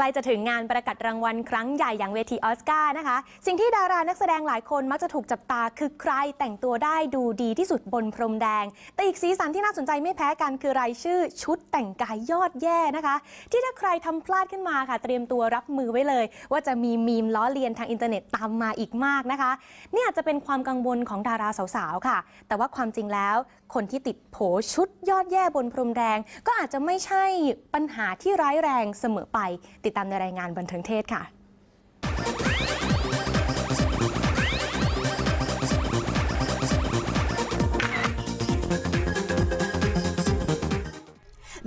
ล้จะถึงงานประกาศรางวัลครั้งใหญ่อย่างเวทีออสการ์นะคะ สิ่งที่ดารานักแสดงหลายคนมักจะถูกจับตาคือใครแต่งตัวได้ดูดีที่สุดบนพรมแดง แต่อีกสีสันที่น่าสนใจไม่แพ้กันคือรายชื่อชุดแต่งกายยอดแย่นะคะ ที่ถ้าใครทำพลาดขึ้นมาค่ะ เตรียมตัวรับมือไว้เลย ว่าจะมีมีมล้อเลียนทางอินเทอร์เน็ตตามมาอีกมากนะคะนี่อาจจะเป็นความกังวลของดาราสาวๆค่ะ แต่ว่าความจริงแล้ว คนที่ติดโผชุดยอดแย่บนพรมแดง ก็อาจจะไม่ใช่ปัญหาที่ร้ายแรงเสมอไปติดตามในรายงานบันเทิงเทศค่ะ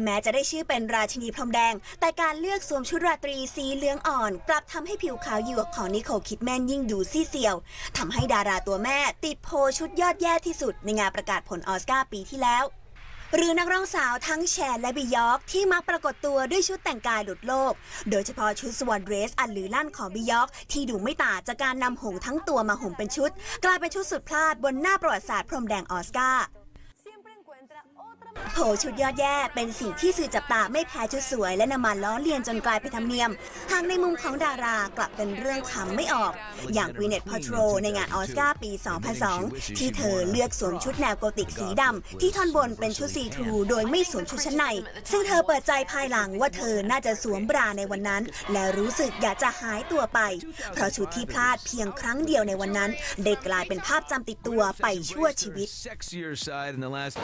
แม้จะได้ชื่อเป็นราชินีพรมแดง แต่การเลือกสวมชุดราตรีสีเหลืองอ่อน กลับทำให้ผิวขาวหยวกของนิโคลคิดแมนยิ่งดูซีเซียวทำให้ดาราตัวแม่ติดโพชุดยอดแย่ที่สุดในงานประกาศผลออสการ์ปีที่แล้ว หรือนักร้องสาวทั้งแชนและบิยอกที่มักปรากฏตัวด้วยชุดแต่งกายหลุดโลก โดยเฉพาะชุดสวอนเดรสอันหรือลั่นของบิยอกที่ดูไม่ต่างจากการนำหงทั้งตัวมาห่มเป็นชุด กลายเป็นชุดสุดพลาดบนหน้าประวัติศาสตร์พรมแดงออสการ์ โผชุดยอดแย่เป็นสิ่งที่สื่อจับตาไม่แพ้ชุดสวย และนำมาล้อเลียนจนกลายเป็นธรรมเนียม หากในมุมของดารากลับเป็นเรื่องขำไม่ออก อย่างวีเนตพอทรในงานออสการ์ปี 2002 ที่เธอเลือกสวมชุดแนวโกธิกสีดำที่ท่อนบนเป็นชุดซีทรูโดยไม่สวมชุดชั้นใน ซึ่งเธอเปิดใจภายหลังว่าเธอน่าจะสวมบราในวันนั้น และรู้สึกอยากจะหายตัวไป เพราะชุดที่พลาดเพียงครั้งเดียวในวันนั้นได้กลายเป็นภาพจำติดตัวไปชั่วชีวิต sexier side in the last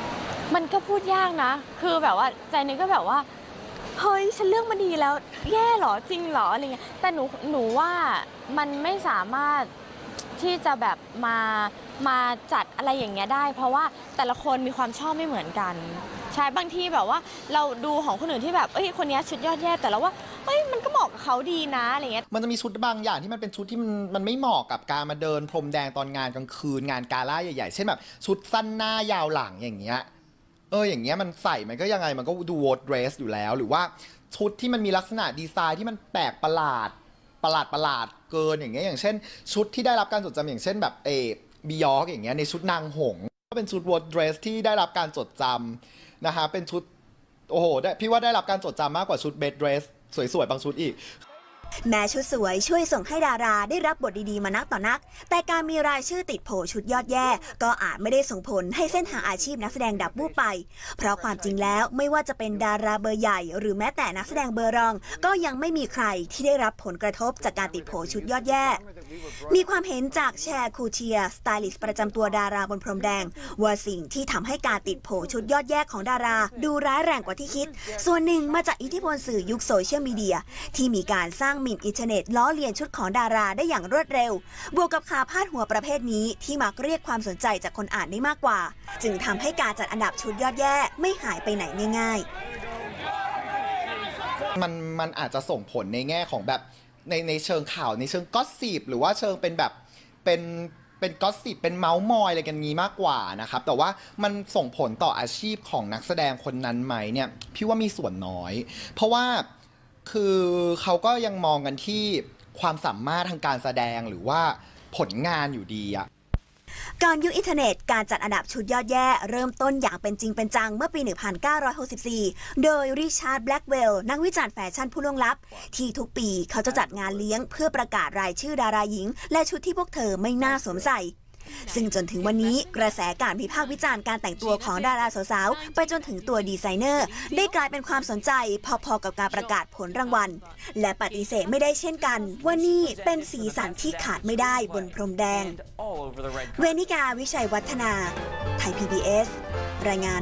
มันก็พูดยากนะ คือแบบว่าใจนึงก็แบบว่า เฮ้ยฉันเลือกมาดีแล้ว แย่เหรอจริงเหรออะไรเงี้ยแต่หนูหนูว่ามันไม่สามารถที่จะแบบมามาจัดอะไรอย่างเงี้ยได้ เพราะว่าแต่ละคนมีความชอบไม่เหมือนกัน ใช่บางทีแบบว่าเราดูของคนอื่นที่แบบเอ้ยคนเนี้ยชุดยอดแย่แต่เราว่าเฮ้ยมันก็เหมาะกับเขาดีนะอะไรเงี้ย มันจะมีชุดบางอย่างที่มันเป็นชุดที่มันมันไม่เหมาะกับการมาเดินพรมแดงตอนงานกลางคืนงานกาล่าใหญ่ๆ เช่นแบบชุดสั้นหน้ายาวหลังอย่างเงี้ย เอออย่างเงี้ยมันใส่มันก็ยังไงมันก็ดูวอดเดรสอยู่แล้ว หรือว่าชุดที่มันมีลักษณะดีไซน์ที่มันแปลกประหลาดประหลาดประหลาดเกินอย่างเงี้ยอย่างเช่น ชุดที่ได้รับการจดจำอย่างเช่นแบบเอบิยอกอย่างเงี้ยในชุดนางหงก็เป็นชุดวอดเดรสที่ได้รับการจดจำนะคะเป็นชุดโอ้โหได้พี่ว่าได้รับการจดจำมากกว่าชุดเบดเดรสสวยๆบางชุดอีก แม้ชุดสวยช่วยส่งให้ดาราได้รับบทดีๆมานักต่อนัก แต่การมีรายชื่อติดโผชุดยอดแย่ ก็อาจไม่ได้ส่งผลให้เส้นทางอาชีพนักแสดงดับบูบไป เพราะความจริงแล้วไม่ว่าจะเป็นดาราเบอร์ใหญ่ หรือแม้แต่นักแสดงเบอร์รอง ก็ยังไม่มีใครที่ได้รับผลกระทบจากการติดโผชุดยอดแย่ มีความเห็นจากแชร์คูเชียสไตลิสต์ประจำตัวดาราบนพรมแดง ว่าสิ่งที่ทำให้การติดโผชุดยอดแย่ของดารา ดูร้ายแรงกว่าที่คิด ส่วนหนึ่งมาจากอิทธิพลสื่อยุคโซเชียลมีเดียที่มีการสร้างหมีมอินเทอร์เน็ตล้อเลียนชุดของดาราได้อย่างรวดเร็ว บวกกับข่าวพาดหัวประเภทนี้ที่มักเรียกความสนใจจากคนอ่านได้มากกว่า จึงทำให้การจัดอันดับชุดยอดแย่ไม่หายไปไหนง่ายๆ มันมันอาจจะส่งผลในแง่ของแบบในในเชิงข่าวในเชิงก็สซีบหรือว่าเชิงเป็นแบบเป็นเป็นก็สซิบเป็นเมาส์มอยอะไรกันงี้มากกว่านะครับ แต่ว่ามันส่งผลต่ออาชีพของนักแสดงคนนั้นไหมเนี่ยพี่ว่ามีส่วนน้อย เพราะว่า คือเขาก็ยังมองกันที่ความสามารถทางการแสดงหรือว่าผลงานอยู่ดีอะก่อนยุคอินเทอร์เน็ต การจัดอันดับชุดยอดแย่ เริ่มต้นอย่างเป็นจริงเป็นจังเมื่อปี 1964 โดยริชาร์ดแบล็กเวลนักวิจารณ์แฟชั่นผู้ล่วงลับ ที่ทุกปีเขาจะจัดงานเลี้ยงเพื่อประกาศรายชื่อดาราหญิง และชุดที่พวกเธอไม่น่าสวมใส่ ซึ่งจนถึงวันนี้กระแสการวิพากษ์วิจารณ์การแต่งตัวของดาราสาวๆ ไปจนถึงตัวดีไซเนอร์ ได้กลายเป็นความสนใจพอๆกับการประกาศผลรางวัล และปฏิเสธไม่ได้เช่นกันว่านี่เป็นสีสันที่ขาดไม่ได้บนพรมแดง เวนิกาวิชัยวัฒนา ไทย PBS รายงาน